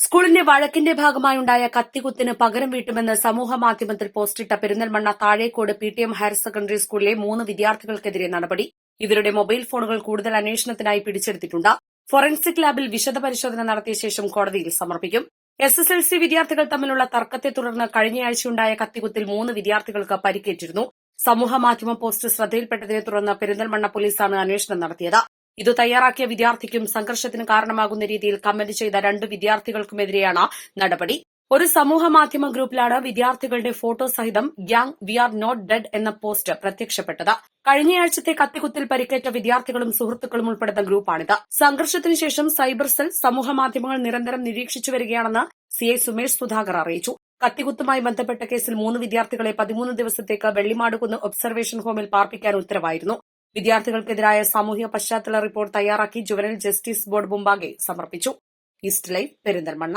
സ്കൂളിന്റെ വഴക്കിന്റെ ഭാഗമായുണ്ടായ കത്തികുത്തിന് പകരം വീട്ടുമെന്ന് സമൂഹ മാധ്യമത്തിൽ പോസ്റ്റിട്ട Perinthalmanna Thazhekode P T M higher secondary സ്കൂളിലെ മൂന്ന് വിദ്യാർത്ഥികൾക്കെതിരെ നടപടി. ഇവരുടെ മൊബൈൽ ഫോണുകൾ കൂടുതൽ അന്വേഷണത്തിനായി പിടിച്ചെടുത്തിട്ടുണ്ട്. ഫോറൻസിക് ലാബിൽ വിശദ പരിശോധന നടത്തിയ ശേഷം കോടതിയിൽ സമർപ്പിക്കും. എസ് എസ് എൽ സി വിദ്യാർത്ഥികൾ തമ്മിലുള്ള തർക്കത്തെ തുടർന്ന് കഴിഞ്ഞയാഴ്ചയുണ്ടായ കത്തികുത്തിൽ മൂന്ന് വിദ്യാർത്ഥികൾക്ക് പരിക്കേറ്റിരുന്നു. സമൂഹ മാധ്യമ പോസ്റ്റ് ശ്രദ്ധയിൽപ്പെട്ടതിനെ തുടർന്ന് പെരിന്തൽമണ്ണ പോലീസാണ് അന്വേഷണം നടത്തിയത്. ഇത് തയ്യാറാക്കിയ വിദ്യാർത്ഥിക്കും സംഘർഷത്തിന് കാരണമാകുന്ന രീതിയിൽ കമന്റ് ചെയ്ത രണ്ട് വിദ്യാർത്ഥികൾക്കുമെതിരെയാണ് നടപടി. ഒരു സമൂഹ മാധ്യമ ഗ്രൂപ്പിലാണ് വിദ്യാർത്ഥികളുടെ ഫോട്ടോ സഹിതം gang we are not dead എന്ന പോസ്റ്റ് പ്രത്യക്ഷപ്പെട്ടത്. കഴിഞ്ഞയാഴ്ചത്തെ കത്തിക്കുത്തിൽ പരിക്കേറ്റ വിദ്യാർത്ഥികളും സുഹൃത്തുക്കളും ഉൾപ്പെടുന്ന ഗ്രൂപ്പാണിത്. സംഘർഷത്തിന് ശേഷം സൈബർ സെൽ സമൂഹ മാധ്യമങ്ങൾ നിരന്തരം നിരീക്ഷിച്ചു വരികയാണെന്ന് സി ഐ സുമേഷ് സുധാകർ അറിയിച്ചു. കത്തികുത്തുമായി ബന്ധപ്പെട്ട കേസിൽ മൂന്ന് വിദ്യാർത്ഥികളെ പതിമൂന്ന് ദിവസത്തേക്ക് വെള്ളിമാടുകുന്ന് ഒബ്സർവേഷൻ ഹോമിൽ പാർപ്പിക്കാൻ ഉത്തരവായിരുന്നു. വിദ്യാർത്ഥികൾക്കെതിരായ സാമൂഹിക പശ്ചാത്തല റിപ്പോർട്ട് തയ്യാറാക്കി ജുവനൽ ജസ്റ്റിസ് ബോർഡ് മുമ്പാകെ സമർപ്പിച്ചു. East life Perinthalmanna.